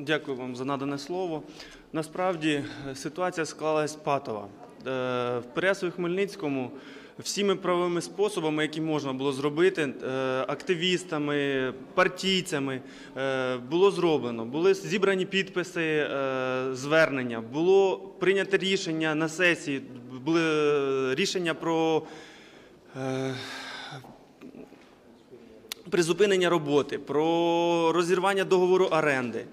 Дякую вам за надане слово. Насправді е, ситуація склалась патова. Е, В Переяславі Хмельницькому всіми правовими способами, які можна було зробити, е, активістами, партійцями, було зроблено. Були зібрані підписи, звернення, було прийнято рішення на сесії, були рішення про призупинення роботи, про розірвання договору оренди.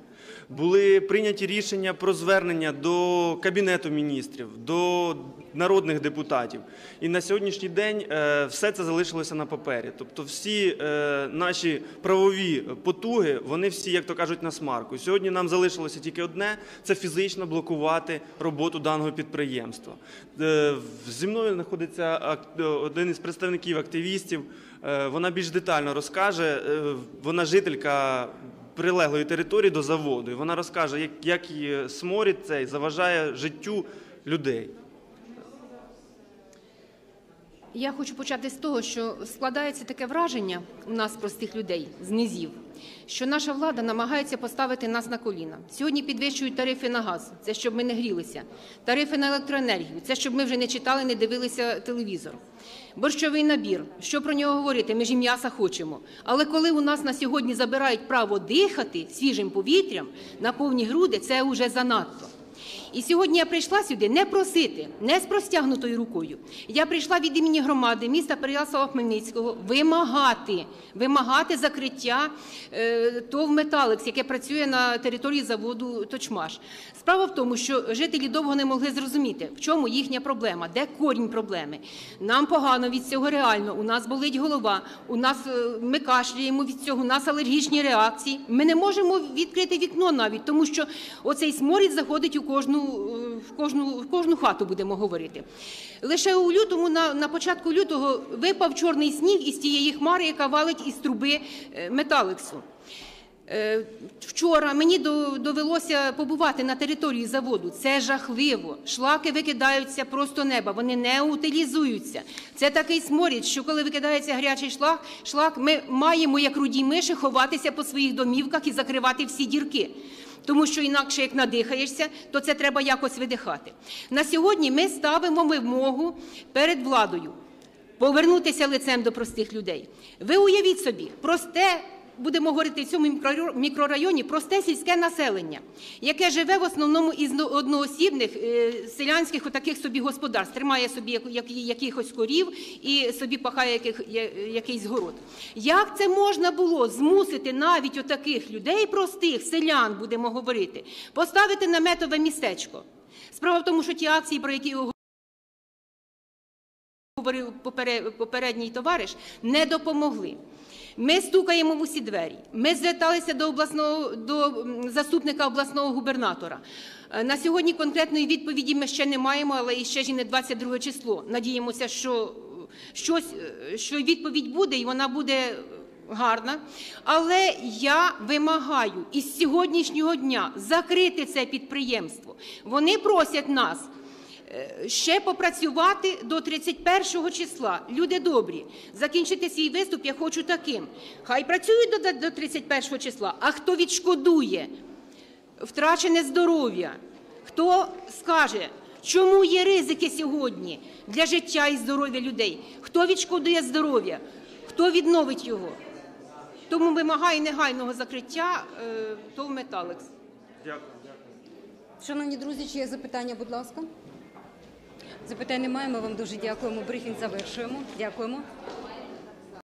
Були прийняті рішення про звернення до Кабінету міністрів, до народних депутатів. І на сьогоднішній день е, все це залишилося на папері. Тобто всі е, наші правові потуги, вони всі, як то кажуть, на смарку. Сьогодні нам залишилося тільки одне це фізично блокувати роботу даного підприємства. Е, Зі мною знаходиться один із представників активістів. Вона більш детально розкаже. Вона жителька прилеглої території до заводу. І вона розкаже, як, її сморід цей заважає життю людей. Я хочу почати з того, що складається таке враження у нас, простих людей, з низів, що наша влада намагається поставити нас на коліна. Сьогодні підвищують тарифи на газ, це щоб ми не грілися, тарифи на електроенергію, це щоб ми вже не читали, не дивилися телевізор. Борщовий набір, що про нього говорити? Ми ж і м'яса хочемо. Але коли у нас на сьогодні забирають право дихати свіжим повітрям на повні груди, це вже занадто. І сьогодні я прийшла сюди не просити, не з простягнутою рукою. Я прийшла від імені громади міста Переяслава Хмельницького вимагати, вимагати закриття е, ТОВ «Металикс», яке працює на території заводу Точмаш. Справа в тому, що жителі довго не могли зрозуміти, в чому їхня проблема, де корінь проблеми. Нам погано від цього реально. У нас болить голова, у нас е, ми кашляємо від цього, у нас алергічні реакції. Ми не можемо відкрити вікно навіть, тому що оцей сморід заходить у кожну, в кожну, в кожну хату, будемо говорити. Лише у лютому, на, на початку лютого, випав чорний сніг із тієї хмари, яка валить із труби е, металексу. Е, Вчора мені довелося побувати на території заводу. Це жахливо. Шлаки викидаються просто неба, вони не утилізуються. Це такий сморід, що коли викидається гарячий шлак, шлак, ми маємо, як руді миші, ховатися по своїх домівках і закривати всі дірки. Тому що інакше, як надихаєшся, то це треба якось видихати. На сьогодні ми ставимо вимогу перед владою повернутися лицем до простих людей. Ви уявіть собі, просте, будемо говорити в цьому мікрорайоні, просте сільське населення, яке живе в основному із одноосібних е, селянських отаких собі господарств, тримає собі як- як- якихось корів і собі пахає якийсь город. Як це можна було змусити навіть отаких людей, простих селян, будемо говорити, поставити наметове містечко? Справа в тому, що ті акції, про які говорив попере- попередній товариш, не допомогли. Ми стукаємо в усі двері. Ми зверталися до обласного до заступника обласного губернатора. Е, На сьогодні конкретної відповіді ми ще не маємо, але і ще ж і не 22 число. Надіємося, що е, щось, е, що відповідь буде, і вона буде гарна. Але я вимагаю із сьогоднішнього дня закрити це підприємство. Вони просять нас ще попрацювати до 31 числа. Люди добрі, закінчити свій виступ я хочу таким. Хай працюють до, до 31 числа, а хто відшкодує втрачене здоров'я, хто скаже, чому є ризики сьогодні для життя і здоров'я людей, хто відшкодує здоров'я, хто відновить його. Тому вимагаю негайного закриття е, ТОВ «Металикс». Дякую. Шановні друзі, чи є запитання, будь ласка? Запитань немає. Ми вам дуже дякуємо. Брифінг завершуємо. Дякуємо.